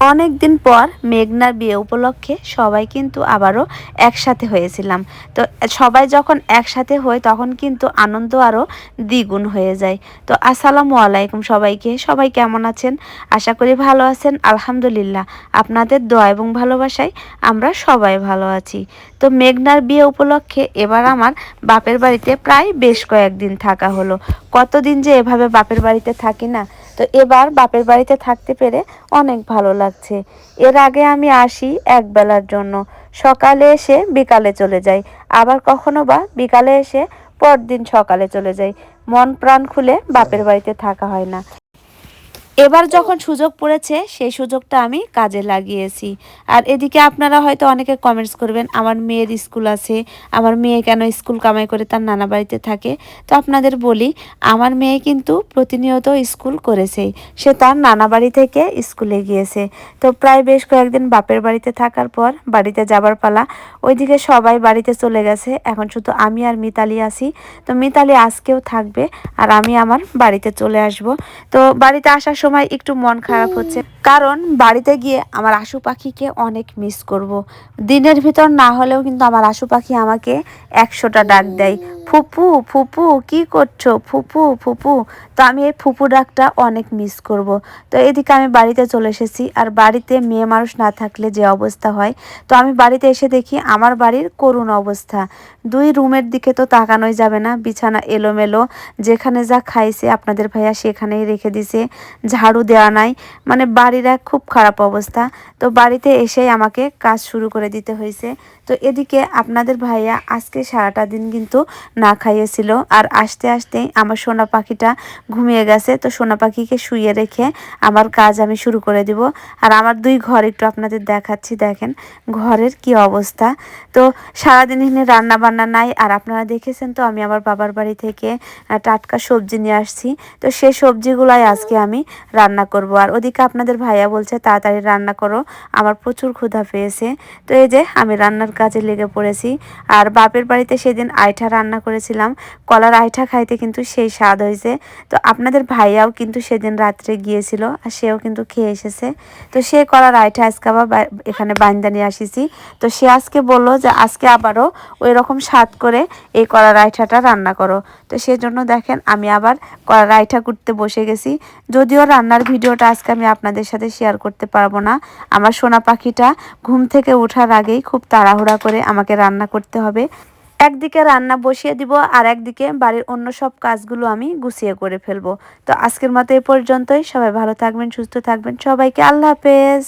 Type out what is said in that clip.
অনেক দিন পর মেঘনার বিয়ে উপলক্ষে সবাই কিন্তু আবারও একসাথে হয়েছিলাম। তো সবাই যখন একসাথে হয়, তখন কিন্তু আনন্দ আরও দ্বিগুণ হয়ে যায়। তো আসসালামু আলাইকুম সবাইকে। সবাই কেমন আছেন? আশা করি ভালো আছেন। আলহামদুলিল্লাহ। আপনাদের দোয়া এবং ভালোবাসায় আমরা সবাই ভালো আছি। তো মেঘনার বিয়ে উপলক্ষে এবার আমার বাপের বাড়িতে প্রায় বেশ কয়েকদিন থাকা হলো। কতদিন যে এভাবে বাপের বাড়িতে থাকি না তো এবার বাপের বাড়িতে থাকতে পেরে অনেক ভালো লাগছে। এর আগে আমি আসি একবেলার জন্য। সকালে এসে বিকালে চলে যাই। আবার কখনো বা বিকালে এসে পরদিন সকালে চলে যাই। মন প্রাণ খুলে বাপের বাড়িতে থাকা হয় না। এবার যখন সুযোগ পড়েছে, সেই সুযোগটা আমি কাজে লাগিয়েছি। আর এদিকে আপনারা হয়তো অনেকে কমেন্টস করবেন, আমার মেয়ের স্কুল আছে, আমার মেয়ে কেন স্কুল কামাই করে তার নানা বাড়িতে থাকে? তো আপনাদের বলি, আমার মেয়ে কিন্তু প্রতিনিয়ত স্কুল করেছে। সে তার নানা বাড়ি থেকে স্কুলে গিয়েছে। তো প্রায় বেশ কয়েকদিন বাপের বাড়িতে থাকার পর বাড়িতে যাবার পালা। ওইদিকে সবাই বাড়িতে চলে গেছে। এখন শুধু আমি আর মিতালি আছি। তো মিতালি আজকেও থাকবে আর আমি আমার বাড়িতে চলে আসব। তো বাড়িতে আসার সময় একটু মন খারাপ হচ্ছে কারণ বাড়িতে গিয়ে আমার আশু পাখিকে অনেক মিস করব। দিনের ভিতর না হলেও কিন্তু আমার আশু পাখি আমাকে একশোটা ডাক দেয় ফুপু ফুপু, কি করছ? ফুপু ফুপু। তো আমি এই ফুপু ডাকটা অনেক মিস করব। তো এদিকে আমি বাড়িতে চলে এসেছি আর বাড়িতে মেয়ে মানুষ না থাকলে যে অবস্থা হয়। তো আমি বাড়িতে এসে দেখি আমার বাড়ির করুণ অবস্থা। দুই রুমের দিকে তো তাকানোই যাবে না, বিছানা এলোমেলো। যেখানে যা খাইছে আপনাদের ভাইয়া সেখানেই রেখে দিছে, ঝাড়ু দেওয়া নাই। মানে বাড়ির এক খুব খারাপ অবস্থা। তো বাড়িতে এসেই আমাকে কাজ শুরু করে দিতে হয়েছে। তো এদিকে আপনাদের ভাইয়া আজকে সারাটা দিন কিন্তু না খাইয়েছিল। আর আসতে আসতেই আমার সোনা পাখিটা ঘুমিয়ে গেছে, তো সোনা পাখিকে শুয়ে রেখে আমার কাজ আমি শুরু করে দিব। আর আমার দুই ঘর একটু আপনাদের দেখাচ্ছি, দেখেন ঘরের কি অবস্থা। তো সারাদিন এখানে রান্না বান্না নাই, আর আপনারা দেখেছেন তো আমি আমার বাবার বাড়ি থেকে টাটকা সবজি নিয়ে আসছি। তো সেই সবজিগুলাই আজকে আমি রান্না করব। আর ওদিকে আপনাদের ভাইয়া বলছে, তাড়াতাড়ি রান্না করো, আমার প্রচুর ক্ষুধা পেয়েছে। তো এই যে আমি রান্নার কাজে লেগে পড়েছি। আর বাপের বাড়িতে সেদিন আইঠা রান্না করেছিলাম। কলার আইঠা খাইতে কিন্তু সেই স্বাদ হয়েছে তো আপনাদের ভাইয়াও কিন্তু সেদিন রাত্রে গিয়েছিল আর সেও কিন্তু খেয়ে এসেছে। তো সে কলার আইঠা আজকে আবার এখানে বান্দা নিয়ে আসিছি। তো সে আজকে বলল যে আজকে আবারও ওই রকম স্বাদ করে এই কলার আইঠাটা রান্না করো। তো সেজন্য দেখেন আমি আবার কলার আইঠা করতে বসে গেছি। যদিও রান্নার ভিডিওটা আজকে আমি আপনাদের সাথে শেয়ার করতে পারব না। আমার সোনা পাখিটা ঘুম থেকে ওঠার আগেই খুব তাড়াহুড়া করে আমাকে রান্না করতে হবে। একদিকে রান্না বসিয়ে দিব আর একদিকে বাড়ির অন্য সব কাজগুলো আমি গুছিয়ে করে ফেলব। তো আজকের মতো এ পর্যন্তই। সবাই ভালো থাকবেন, সুস্থ থাকবেন। সবাইকে আল্লাহ হাফেজ।